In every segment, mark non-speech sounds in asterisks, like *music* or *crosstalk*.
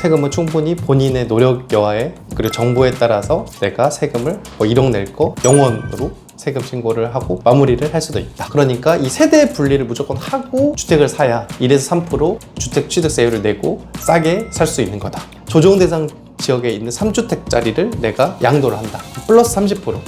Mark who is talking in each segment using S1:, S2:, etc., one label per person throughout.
S1: 세금은 충분히 본인의 노력 여하에 그리고 정보에 따라서 내가 세금을 뭐 1억 낼거 0원으로 세금 신고를 하고 마무리를 할 수도 있다. 그러니까 이 세대 분리를 무조건 하고 주택을 사야 1에서 3% 주택 취득세율을 내고 싸게 살 수 있는 거다. 조정 대상 지역에 있는 3주택짜리를 내가 양도를 한다. 플러스 30%.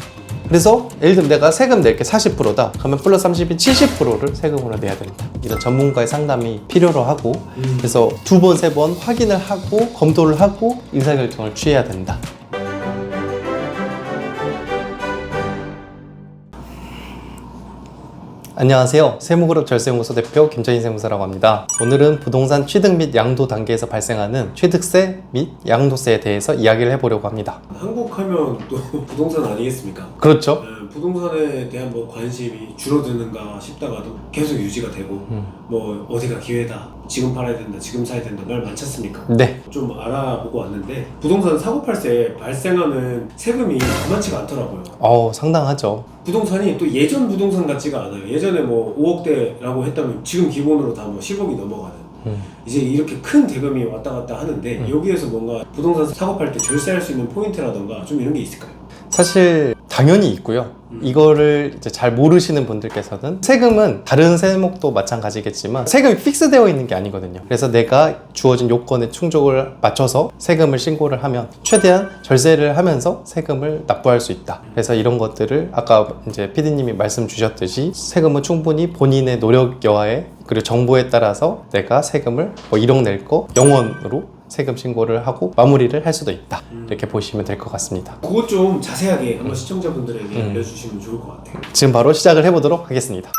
S1: 그래서 예를 들면 내가 세금 낼 게 40%다. 그러면 플러스 30인 70%를 세금으로 내야 된다. 이런 전문가의 상담이 필요로 하고 그래서 두 번, 세 번 확인을 하고 검토를 하고 의사결정을 취해야 된다. 안녕하세요. 세무그룹 절세연구소 대표 김천인 세무사라고 합니다. 오늘은 부동산 취득 및 양도 단계에서 발생하는 취득세 및 양도세에 대해서 이야기를 해보려고 합니다.
S2: 한국 하면 또 *laughs* 부동산 아니겠습니까?
S1: 그렇죠?
S2: 네, 부동산에 대한 뭐 관심이 줄어드는가 싶다가도 계속 유지가 되고
S1: 음.
S2: 뭐 어디가 기회다 지금 팔아야 된다 지금 사야 된다 말 많지 않습니까?
S1: 네.
S2: 좀 알아보고 왔는데 부동산 사고 팔세 발생하는 세금이 만만치가 않더라고요.
S1: 어우, 상당하죠.
S2: 부동산이 또 예전 부동산 같지가 않아요. 예전에 뭐 5억대라고 했다면 지금 기본으로 다 뭐 10억이 넘어가는
S1: 음.
S2: 이제 이렇게 큰 대금이 왔다 갔다 하는데
S1: 음.
S2: 여기에서 뭔가 부동산 사고 팔 때 절세할 수 있는 포인트라던가 좀 이런 게 있을까요?
S1: 사실 당연히 있고요.
S2: 음.
S1: 이거를 이제 잘 모르시는 분들께서는 세금은 다른 세목도 마찬가지겠지만 세금이 픽스되어 있는 게 아니거든요. 그래서 내가 주어진 요건에 충족을 맞춰서 세금을 신고를 하면 최대한 절세를 하면서 세금을 납부할 수 있다. 그래서 이런 것들을 아까 이제 피디님이 말씀 주셨듯이 세금은 충분히 본인의 노력 여하에 그리고 정보에 따라서 내가 세금을 뭐 1억 낼 거 0원으로 세금 신고를 하고 마무리를 할 수도 있다. 이렇게 보시면 될 것 같습니다.
S2: 그것 좀 자세하게 한번 시청자분들에게
S1: 음.
S2: 알려주시면 좋을 것 같아요.
S1: 지금 바로 시작을 해보도록 하겠습니다.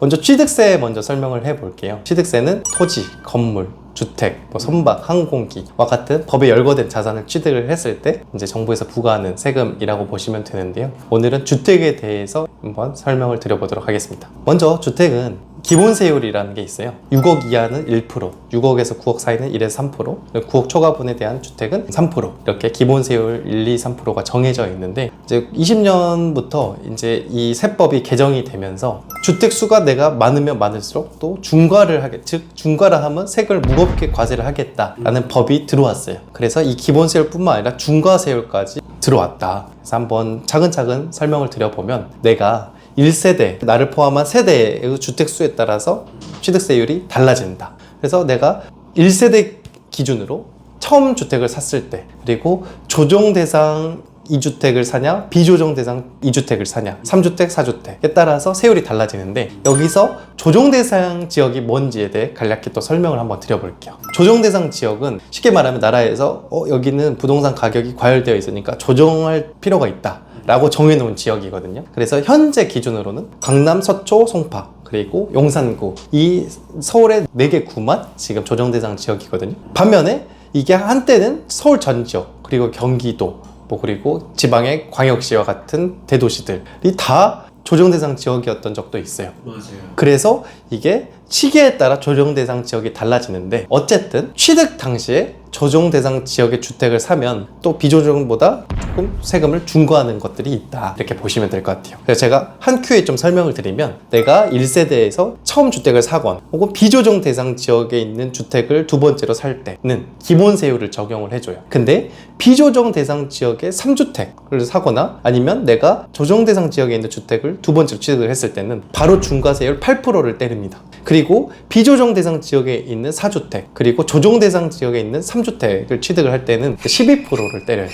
S1: 먼저 취득세 먼저 설명을 해볼게요. 취득세는 토지, 건물, 주택, 뭐 선박, 항공기와 같은 법에 열거된 자산을 취득을 했을 때 이제 정부에서 부과하는 세금이라고 보시면 되는데요. 오늘은 주택에 대해서 한번 설명을 드려보도록 하겠습니다. 먼저 주택은 기본 세율이라는 게 있어요. 6억 이하는 1%, 6억에서 9억 사이는 1에서 3%, 9억 초과분에 대한 주택은 3% 이렇게 기본 세율 1, 2, 3%가 정해져 있는데 이제 20년부터 이제 이 세법이 개정이 되면서 주택 수가 내가 많으면 많을수록 또 중과를 하게 즉 중과를 하면 세금을 무겁게 과세를 하겠다라는 법이 들어왔어요. 그래서 이 기본 세율뿐만 아니라 중과 세율까지 들어왔다. 그래서 한번 차근차근 설명을 드려보면 내가 1세대, 나를 포함한 세대의 주택수에 따라서 취득세율이 달라진다. 그래서 내가 1세대 기준으로 처음 주택을 샀을 때, 그리고 조정 대상 2주택을 사냐, 비조정 대상 2주택을 사냐, 3주택, 4주택에 따라서 세율이 달라지는데, 여기서 조정 대상 지역이 뭔지에 대해 간략히 또 설명을 한번 드려볼게요. 조정 대상 지역은 쉽게 말하면 나라에서, 어, 여기는 부동산 가격이 과열되어 있으니까 조정할 필요가 있다. 라고 정해놓은 지역이거든요. 그래서 현재 기준으로는 강남, 서초, 송파, 그리고 용산구 이 서울의 4개 구만 지금 조정 대상 지역이거든요. 반면에 이게 한때는 서울 전 지역 그리고 경기도 뭐 그리고 지방의 광역시와 같은 대도시들이 다 조정 대상 지역이었던 적도 있어요.
S2: 맞아요.
S1: 그래서 이게 시기에 따라 조정 대상 지역이 달라지는데 어쨌든 취득 당시에 조정 대상 지역의 주택을 사면 또 비조정보다 조금 세금을 중과하는 것들이 있다. 이렇게 보시면 될 것 같아요. 그래서 제가 한 큐에 좀 설명을 드리면 내가 1세대에서 처음 주택을 사건 혹은 비조정 대상 지역에 있는 주택을 두 번째로 살 때는 기본 세율을 적용을 해줘요. 근데 비조정 대상 지역의 3주택을 사거나 아니면 내가 조정 대상 지역에 있는 주택을 두 번째로 취득을 했을 때는 바로 중과세율 8%를 때립니다 그리고 비조정 대상 지역에 있는 4주택 그리고 조정 대상 지역에 있는 3주택을 취득을 할 때는 12%를 때려요.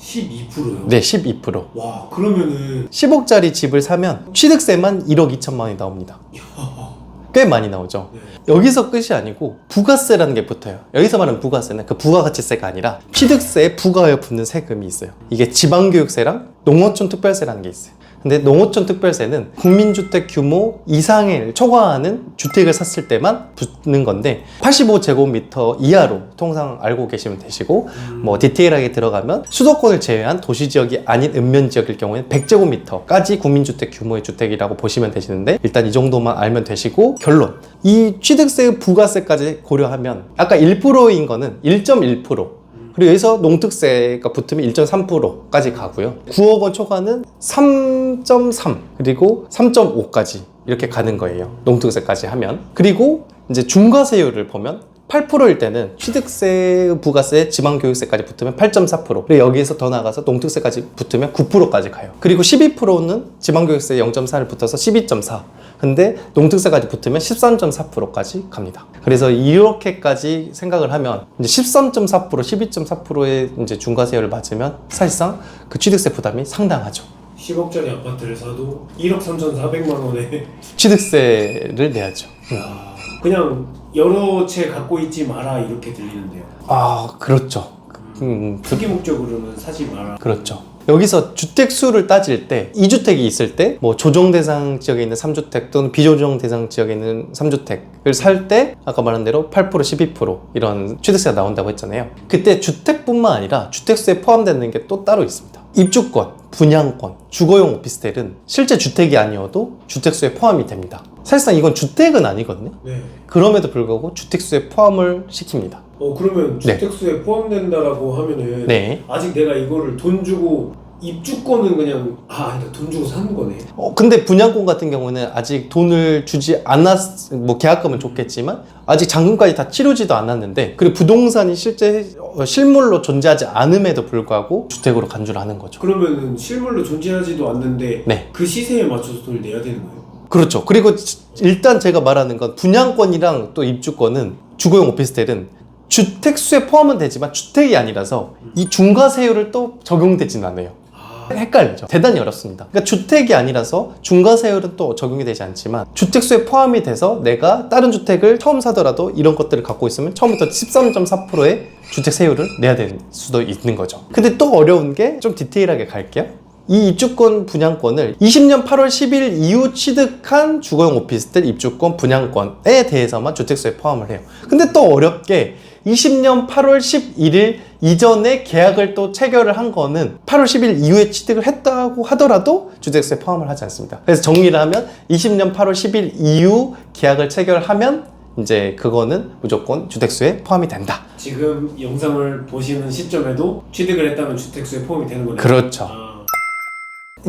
S2: 12%요?
S1: 네
S2: 12%와 그러면은
S1: 10억짜리 집을 사면 취득세만 1억 2천만 원이 나옵니다. *laughs* 꽤 많이 나오죠.
S2: 네.
S1: 여기서 끝이 아니고 부가세라는 게 붙어요. 여기서 말하는 부가세는 그 부가가치세가 아니라 취득세에 부과하여 붙는 세금이 있어요. 이게 지방교육세랑 농어촌 특별세라는 게 있어요 근데 농어촌 특별세는 국민주택 규모 이상을 초과하는 주택을 샀을 때만 붙는 건데 85제곱미터 이하로 통상 알고 계시면 되시고 뭐 디테일하게 들어가면 수도권을 제외한 도시 지역이 아닌 읍면 지역일 경우에는 100제곱미터까지 국민주택 규모의 주택이라고 보시면 되시는데 일단 이 정도만 알면 되시고 결론. 이 취득세 부가세까지 고려하면 아까 1%인 거는 1.1% 그리고 여기서 농특세가 붙으면 1.3%까지 가고요. 9억 원 초과는 3.3 그리고 3.5까지 이렇게 가는 거예요. 농특세까지 하면. 그리고 이제 중과세율을 보면 8%일 때는 취득세, 부가세, 지방교육세까지 붙으면 8.4%. 그리고 여기에서 더 나가서 농특세까지 붙으면 9%까지 가요. 그리고 12%는 지방교육세 0.4를 붙어서 12.4. 근데 농특세까지 붙으면 13.4%까지 갑니다. 그래서 이렇게까지 생각을 하면 이제 13.4%, 12.4%의 이제 중과세율을 맞으면 사실상 그 취득세 부담이 상당하죠.
S2: 10억짜리 아파트를 사도 1억 3,400만 원에
S1: 취득세를 내야죠.
S2: 아, 그냥 여러 채 갖고 있지 마라 이렇게 들리는데요.
S1: 아, 그렇죠. 음, 그-
S2: 투기 목적으로는 사지 마라.
S1: 그렇죠. 여기서 주택 수를 따질 때 2주택이 있을 때 뭐 조정 대상 지역에 있는 3주택 또는 비조정 대상 지역에 있는 3주택을 살 때 아까 말한 대로 8% 12% 이런 취득세가 나온다고 했잖아요. 그때 주택뿐만 아니라 주택수에 포함되는 게 또 따로 있습니다. 입주권, 분양권, 주거용 오피스텔은 실제 주택이 아니어도 주택수에 포함이 됩니다. 사실상 이건 주택은 아니거든요.
S2: 네.
S1: 그럼에도 불구하고 주택수에 포함을 시킵니다.
S2: 어 그러면
S1: 네.
S2: 주택수에 포함된다라고 하면은
S1: 네.
S2: 아직 내가 이거를 돈 주고 입주권은 그냥 아 아니다 돈 주고 산 거네.
S1: 어, 근데 분양권 같은 경우는 아직 돈을 주지 않았, 뭐 계약금은 좋겠지만 아직 잔금까지 다 치르지도 않았는데 그리고 부동산이 실제 어, 실물로 존재하지 않음에도 불구하고 주택으로 간주를 하는 거죠.
S2: 그러면은 실물로 존재하지도 않는데
S1: 네.
S2: 그 시세에 맞춰서 돈을 내야 되는 거예요.
S1: 그렇죠. 그리고 지- 일단 제가 말하는 건 분양권이랑 또 입주권은 주거용 오피스텔은 주택수에 포함은 되지만 주택이 아니라서 이 중과세율을 또 적용되진 않아요.
S2: 아
S1: 헷갈리죠. 대단히 어렵습니다. 그러니까 주택이 아니라서 중과세율은 또 적용이 되지 않지만 주택수에 포함이 돼서 내가 다른 주택을 처음 사더라도 이런 것들을 갖고 있으면 처음부터 13.4%의 주택세율을 내야 될 수도 있는 거죠. 근데 또 어려운 게 좀 디테일하게 갈게요. 이 입주권 분양권을 20년 8월 10일 이후 취득한 주거용 오피스텔 입주권 분양권에 대해서만 주택수에 포함을 해요. 근데 또 어렵게 20년 8월 11일 이전에 계약을 또 체결을 한 거는 8월 10일 이후에 취득을 했다고 하더라도 주택수에 포함을 하지 않습니다. 그래서 정리를 하면 20년 8월 10일 이후 계약을 체결하면 이제 그거는 무조건 주택수에 포함이 된다.
S2: 지금 영상을 보시는 시점에도 취득을 했다면 주택수에 포함이 되는 거네요.
S1: 그렇죠.
S2: 아,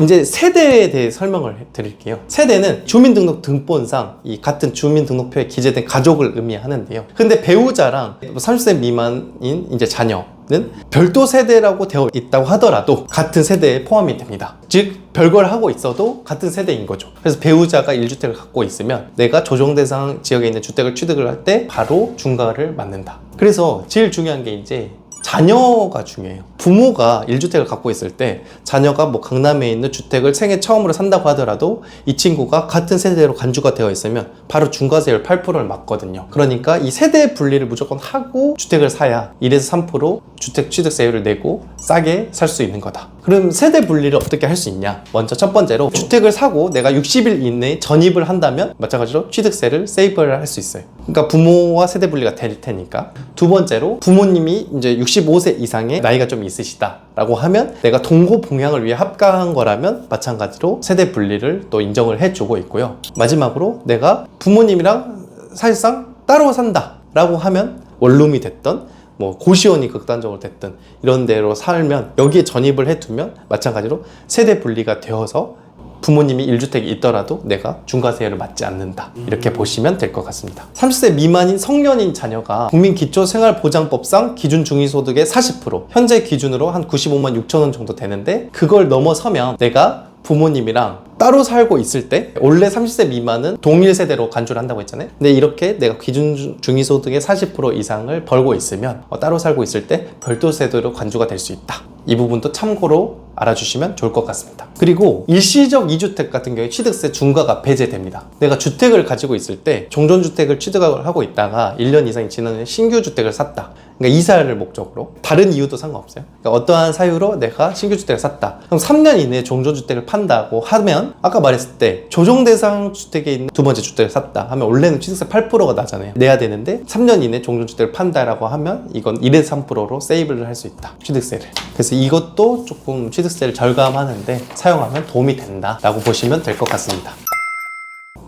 S1: 이제 세대에 대해 설명을 해 드릴게요. 세대는 주민등록 등본상 이 같은 주민등록표에 기재된 가족을 의미하는데요. 근데 배우자랑 30세 미만인 이제 자녀 는 별도 세대라고 되어 있다고 하더라도 같은 세대에 포함이 됩니다. 즉 별거를 하고 있어도 같은 세대인 거죠. 그래서 배우자가 1주택을 갖고 있으면 내가 조정 대상 지역에 있는 주택을 취득을 할 때 바로 중과를 맞는다. 그래서 제일 중요한 게 이제 자녀가 중요해요. 부모가 1주택을 갖고 있을 때 자녀가 뭐 강남에 있는 주택을 생애 처음으로 산다고 하더라도 이 친구가 같은 세대로 간주가 되어 있으면 바로 중과세율 8%를 맞거든요. 그러니까 이 세대 분리를 무조건 하고 주택을 사야 1에서 3% 주택 취득세율을 내고 싸게 살 수 있는 거다. 그럼 세대 분리를 어떻게 할 수 있냐? 먼저 첫 번째로 주택을 사고 내가 60일 이내에 전입을 한다면 마찬가지로 취득세를 세이브를 할 수 있어요. 그러니까 부모와 세대 분리가 될 테니까. 두 번째로 부모님이 이제 65세 이상의 나이가 좀 있으시다라고 하면 내가 동고 봉양을 위해 합가한 거라면 마찬가지로 세대 분리를 또 인정을 해주고 있고요. 마지막으로 내가 부모님이랑 사실상 따로 산다라고 하면 원룸이 됐던 뭐 고시원이 극단적으로 됐든 이런 데로 살면 여기에 전입을 해두면 마찬가지로 세대 분리가 되어서 부모님이 1주택이 있더라도 내가 중과세율을 맞지 않는다. 이렇게 보시면 될 것 같습니다. 30세 미만인 성년인 자녀가 국민기초생활보장법상 기준 중위소득의 40% 현재 기준으로 한 95만 6천 원 정도 되는데 그걸 넘어서면 내가 부모님이랑 따로 살고 있을 때 원래 30세 미만은 동일 세대로 간주를 한다고 했잖아요. 근데 이렇게 내가 기준 중- 중위소득의 40% 이상을 벌고 있으면 어, 따로 살고 있을 때 별도 세대로 간주가 될 수 있다. 이 부분도 참고로 알아주시면 좋을 것 같습니다. 그리고 일시적 2주택 같은 경우에 취득세 중과가 배제됩니다. 내가 주택을 가지고 있을 때 종전주택을 취득을 하고 있다가 1년 이상이 지난 후에 신규 주택을 샀다. 그러니까 이사를 목적으로 다른 이유도 상관없어요. 그러니까 어떠한 사유로 내가 신규 주택을 샀다. 그럼 3년 이내에 종전주택을 판다고 하면 아까 말했을 때 조정 대상 주택에 있는 두 번째 주택을 샀다 하면 원래는 취득세 8%가 나잖아요. 내야 되는데 3년 이내 종전 주택을 판다라고 하면 이건 1에서 3%로 세이브를 할 수 있다. 취득세를. 그래서 이것도 조금 취득세를 절감하는데 사용하면 도움이 된다라고 보시면 될 것 같습니다.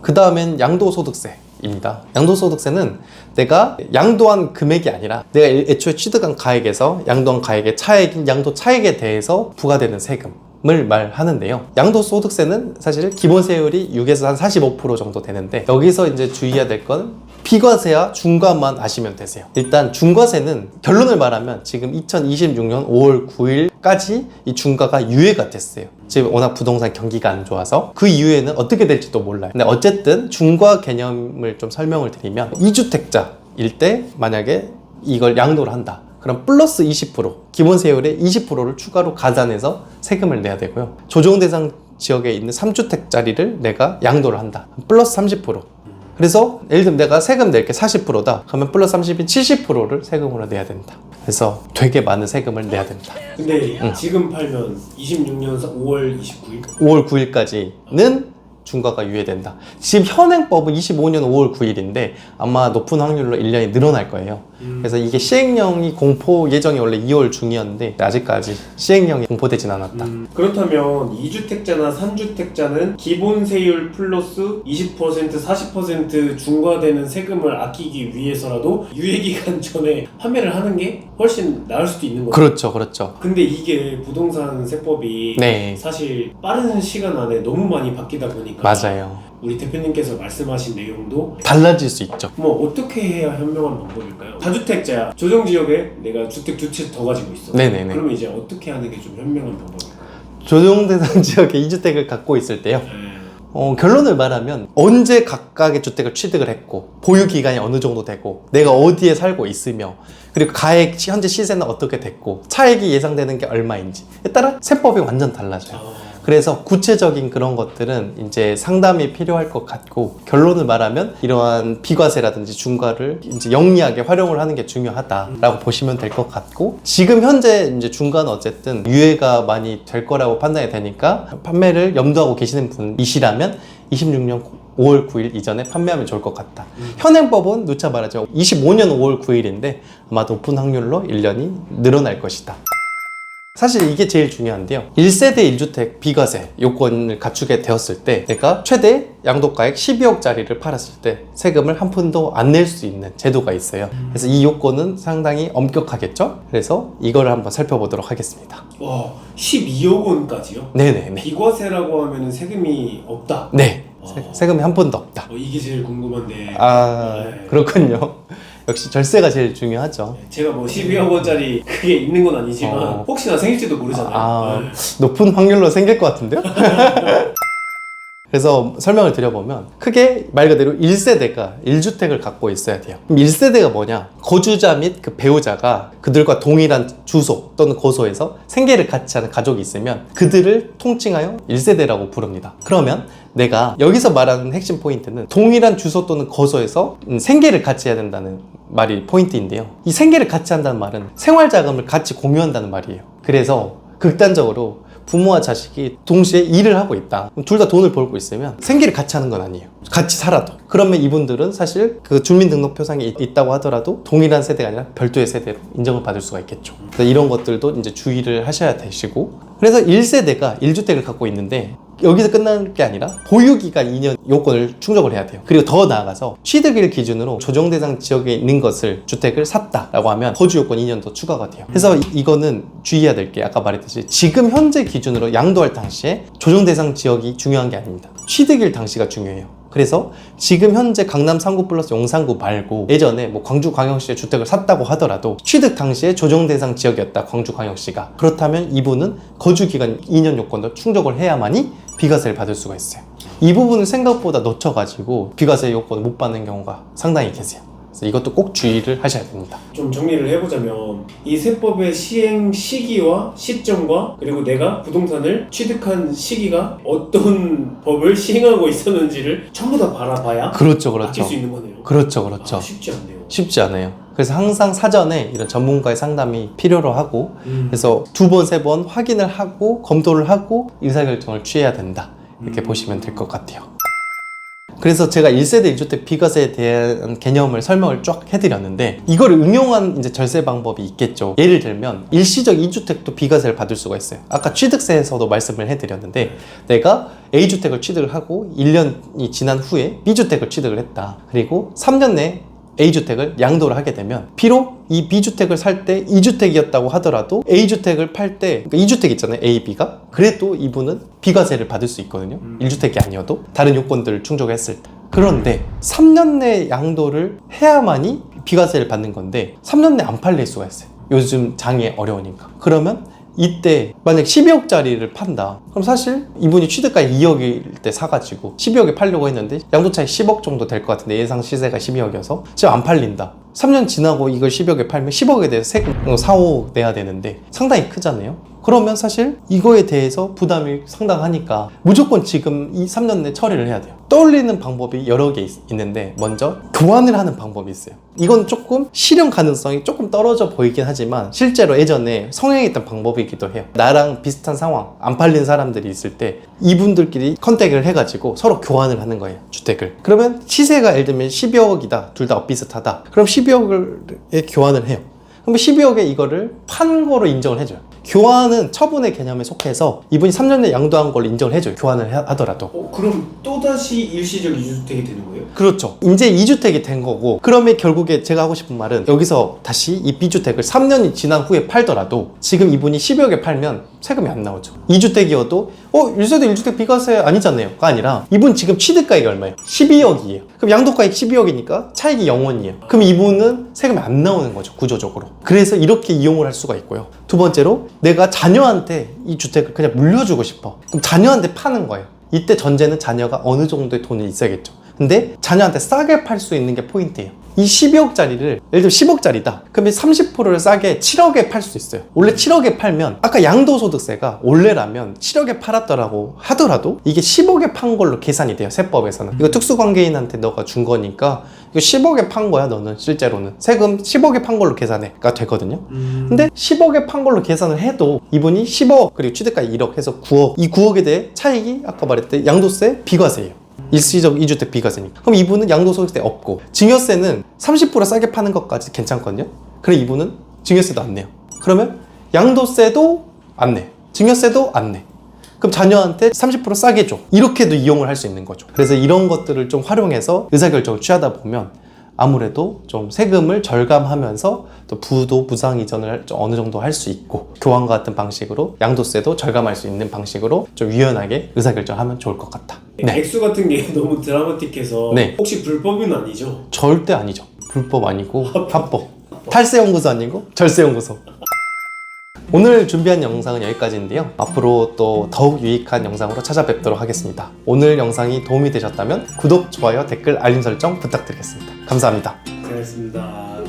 S1: 그 다음엔 양도소득세 입니다. 양도소득세는 내가 양도한 금액이 아니라 내가 애초에 취득한 가액에서 양도한 가액의 차액인 양도 차액에 대해서 부과되는 세금 을 말하는데요. 양도소득세는 사실 기본 세율이 6에서 한 45% 정도 되는데 여기서 이제 주의해야 될 건 비과세와 중과만 아시면 되세요. 일단 중과세는 결론을 말하면 지금 2026년 5월 9일까지 이 중과가 유예가 됐어요. 지금 워낙 부동산 경기가 안 좋아서 그 이후에는 어떻게 될지도 몰라요. 근데 어쨌든 중과 개념을 좀 설명을 드리면 2주택자일 때 만약에 이걸 양도를 한다. 그럼 플러스 20% 기본 세율의 20%를 추가로 가산해서 세금을 내야 되고요. 조정 대상 지역에 있는 3주택짜리를 내가 양도를 한다. 플러스 30%. 그래서 예를 들면 내가 세금 낼 게 40%다. 그러면 플러스 30인 70%를 세금으로 내야 된다. 그래서 되게 많은 세금을 내야 된다.
S2: 근데 지금 팔면 26년 5월 29일
S1: 5월 9일까지는 중과가 유예된다. 지금 현행법은 25년 5월 9일인데 아마 높은 확률로 1년이 늘어날 거예요. 그래서 이게 시행령이 공포 예정이 원래 2월 중이었는데 아직까지 시행령이 공포되진 않았다.
S2: 음, 그렇다면 2주택자나 3주택자는 기본 세율 플러스 20% 40% 중과되는 세금을 아끼기 위해서라도 유예기간 *laughs* 전에 판매를 하는 게 훨씬 나을 수도 있는 거죠.
S1: 그렇죠, 그렇죠.
S2: 근데 이게 부동산 세법이
S1: 네,
S2: 사실 빠른 시간 안에 너무 많이 바뀌다 보니까
S1: 맞아요.
S2: 우리 대표님께서 말씀하신 내용도
S1: 달라질 수 있죠.
S2: 뭐 어떻게 해야 현명한 방법일까요? 다주택자야 조정 지역에 내가 주택 두 채 더 가지고 있어.
S1: 네네네.
S2: 그러면 이제 어떻게 하는 게 좀 현명한 방법일까요?
S1: 조정 대상 *laughs* 지역에 2주택을 갖고 있을 때요.
S2: 네.
S1: 어, 결론을 말하면 언제 각각의 주택을 취득을 했고 보유 기간이 어느 정도 되고 내가 어디에 살고 있으며 그리고 가액 시- 현재 시세는 어떻게 됐고 차익이 예상되는 게 얼마인지에 따라 세법이 완전 달라져요.
S2: 아,
S1: 그래서 구체적인 그런 것들은 이제 상담이 필요할 것 같고 결론을 말하면 이러한 비과세라든지 중과를 이제 영리하게 활용을 하는 게 중요하다라고 보시면 될 것 같고 지금 현재 이제 중과는 어쨌든 유예가 많이 될 거라고 판단이 되니까 판매를 염두하고 계시는 분이시라면 26년 5월 9일 이전에 판매하면 좋을 것 같다. 현행법은 누차 말하죠. 25년 5월 9일인데 아마 높은 확률로 1년이 늘어날 것이다. 사실 이게 제일 중요한데요. 1세대 1주택 비과세 요건을 갖추게 되었을 때 내가 최대 양도가액 12억짜리를 팔았을 때 세금을 한 푼도 안 낼 수 있는 제도가 있어요. 그래서 이 요건은 상당히 엄격하겠죠? 그래서 이거를 한번 살펴보도록 하겠습니다.
S2: 와 12억 원까지요?
S1: 네네네.
S2: 비과세라고 하면 세금이 없다.
S1: 네.
S2: 어.
S1: 세- 세금이 한 푼도 없다.
S2: 어, 이게 제일 궁금한데
S1: 아,
S2: 네.
S1: 그렇군요. 역시 절세가 제일 중요하죠.
S2: 제가 뭐 12억 원짜리 그게 있는 건 아니지만
S1: 어.
S2: 혹시나 생길지도 모르잖아요.
S1: 아,
S2: 네.
S1: 높은 확률로 생길 것 같은데요? *laughs* 그래서 설명을 드려보면 크게 말 그대로 1세대가 1주택을 갖고 있어야 돼요. 그럼 1세대가 뭐냐? 거주자 및 그 배우자가 그들과 동일한 주소 또는 거소에서 생계를 같이 하는 가족이 있으면 그들을 통칭하여 1세대라고 부릅니다. 그러면 내가 여기서 말하는 핵심 포인트는 동일한 주소 또는 거소에서 음, 생계를 같이 해야 된다는 말이 포인트인데요. 이 생계를 같이 한다는 말은 생활 자금을 같이 공유한다는 말이에요. 그래서 극단적으로 부모와 자식이 동시에 일을 하고 있다. 둘 다 돈을 벌고 있으면 생계를 같이 하는 건 아니에요. 같이 살아도. 그러면 이분들은 사실 그 주민등록표상에 있- 있다고 하더라도 동일한 세대가 아니라 별도의 세대로 인정을 받을 수가 있겠죠. 그래서 이런 것들도 이제 주의를 하셔야 되시고. 그래서 1세대가 1주택을 갖고 있는데 여기서 끝나는 게 아니라 보유기간 2년 요건을 충족을 해야 돼요. 그리고 더 나아가서 취득일 기준으로 조정 대상 지역에 있는 것을 주택을 샀다라고 하면 거주 요건 2년 더 추가가 돼요. 그래서 이- 이거는 주의해야 될 게 아까 말했듯이 지금 현재 기준으로 양도할 당시에 조정 대상 지역이 중요한 게 아닙니다. 취득일 당시가 중요해요. 그래서 지금 현재 강남 3구 플러스 용산구 말고 예전에 뭐 광주 광역시에 주택을 샀다고 하더라도 취득 당시에 조정 대상 지역이었다 광주 광역시가 그렇다면 이분은 거주 기간 2년 요건도 충족을 해야만이 비과세를 받을 수가 있어요. 이 부분을 생각보다 놓쳐가지고 비과세 요건을 못 받는 경우가 상당히 계세요. 그래서 이것도 꼭 주의를 하셔야 됩니다.
S2: 좀 정리를 해보자면 이 세법의 시행 시기와 시점과 그리고 내가 부동산을 취득한 시기가 어떤 *laughs* 법을 시행하고 있었는지를 전부 다 바라봐야
S1: 그렇죠, 그렇죠.
S2: 수 있는 거네요.
S1: 그렇죠, 그렇죠.
S2: 아, 쉽지 않네요.
S1: 쉽지 않아요. 그래서 항상 사전에 이런 전문가의 상담이 필요로 하고
S2: 음.
S1: 그래서 두 번, 세 번 확인을 하고 검토를 하고 의사결정을 취해야 된다. 이렇게
S2: 음.
S1: 보시면 될 것 같아요. 그래서 제가 1세대 1주택 비과세에 대한 개념을 설명을 쫙 해드렸는데 이걸 응용한 이제 절세 방법이 있겠죠. 예를 들면 일시적 2주택도 비과세를 받을 수가 있어요. 아까 취득세에서도 말씀을 해드렸는데 내가 A주택을 취득을 하고 1년이 지난 후에 B주택을 취득을 했다. 그리고 3년 내에 A주택을 양도를 하게 되면 비록 이 B주택을 살 때 2주택이었다고 하더라도 A주택을 팔때 그러니까 2주택 있잖아요 A, B가 그래도 이분은 비과세를 받을 수 있거든요
S2: 음.
S1: 1주택이 아니어도 다른 요건들을 충족했을 때 그런데 3년 내 양도를 해야만이 비과세를 받는 건데 3년 내 안 팔릴 수가 있어요. 요즘 장이 어려우니까. 그러면 이때 만약 12억짜리를 판다. 그럼 사실 이분이 취득가 2억일 때 사가지고 12억에 팔려고 했는데 양도 차익 10억 정도 될 것 같은데 예상 시세가 12억이어서 지금 안 팔린다. 3년 지나고 이걸 10억에 팔면 10억에 대해서 세금 4, 5억 내야 되는데 상당히 크잖아요. 그러면 사실 이거에 대해서 부담이 상당하니까 무조건 지금 이 3년 내 처리를 해야 돼요. 떠올리는 방법이 여러 개 있, 는데 먼저 교환을 하는 방법이 있어요. 이건 조금 실현 가능성이 조금 떨어져 보이긴 하지만 실제로 예전에 성행했던 방법이기도 해요. 나랑 비슷한 상황 안 팔린 사람들이 있을 때 이분들끼리 컨택을 해가지고 서로 교환을 하는 거예요. 주택을. 그러면 시세가 예를 들면 12억이다. 둘다 비슷하다. 그럼 12억에 교환을 해요. 그럼 12억에 이거를 판 거로 인정을 해줘요. 교환은 처분의 개념에 속해서 이분이 3년 내 양도한 걸 인정을 해줘요. 교환을 하- 하더라도.
S2: 어, 그럼 또다시 일시적 이주택이 되는 거예요?
S1: 그렇죠. 이제 2주택이 된 거고, 그러면 결국에 제가 하고 싶은 말은 여기서 다시 이 B주택을 3년이 지난 후에 팔더라도 지금 이분이 10억에 팔면 세금이 안 나오죠. 2주택이어도 어, 일세대 1주택 비과세 아니잖아요.가 아니라 이분 지금 취득가액이 얼마예요? 12억이에요. 그럼 양도가액 12억이니까 차익이 0원이에요. 그럼 이분은 세금이 안 나오는 거죠. 구조적으로. 그래서 이렇게 이용을 할 수가 있고요. 두 번째로 내가 자녀한테 이 주택을 그냥 물려주고 싶어. 그럼 자녀한테 파는 거예요. 이때 전제는 자녀가 어느 정도의 돈이 있어야겠죠. 근데 자녀한테 싸게 팔 수 있는 게 포인트예요. 이 12억짜리를 예를 들면 10억짜리다. 그러면 30%를 싸게 7억에 팔 수 있어요. 원래 7억에 팔면 아까 양도소득세가 원래라면 7억에 팔았더라고 하더라도 이게 10억에 판 걸로 계산이 돼요. 세법에서는. 이거 특수관계인한테 너가 준 거니까 이거 10억에 판 거야 너는 실제로는 세금 10억에 판 걸로 계산해가 되거든요. 근데 10억에 판 걸로 계산을 해도 이분이 10억 그리고 취득가 1억 해서 9억 이 9억에 대해 차익이 아까 말했듯 양도세 비과세예요. 일시적 2주택 비과세니까. 그럼 이분은 양도소득세 없고 증여세는 30% 싸게 파는 것까지 괜찮거든요. 그래 이분은 증여세도 안 내요. 그러면 양도세도 안 내. 증여세도 안 내. 그럼 자녀한테 30% 싸게 줘. 이렇게도 이용을 할 수 있는 거죠. 그래서 이런 것들을 좀 활용해서 의사결정을 취하다 보면 아무래도 좀 세금을 절감하면서 또 부도 부상 이전을 좀 어느 정도 할 수 있고 교환과 같은 방식으로 양도세도 절감할 수 있는 방식으로 좀 유연하게 의사결정하면 좋을 것 같다. 네.
S2: 액수 같은 게 *laughs* 너무 드라마틱해서
S1: 네.
S2: 혹시 불법은 아니죠?
S1: 절대 아니죠. 불법 아니고 합법. 탈세 연구소 아니고 절세 연구소. 오늘 준비한 영상은 여기까지인데요. 앞으로 또 더욱 유익한 영상으로 찾아뵙도록 하겠습니다. 오늘 영상이 도움이 되셨다면 구독, 좋아요, 댓글, 알림 설정 부탁드리겠습니다. 감사합니다.
S2: 고생하셨습니다.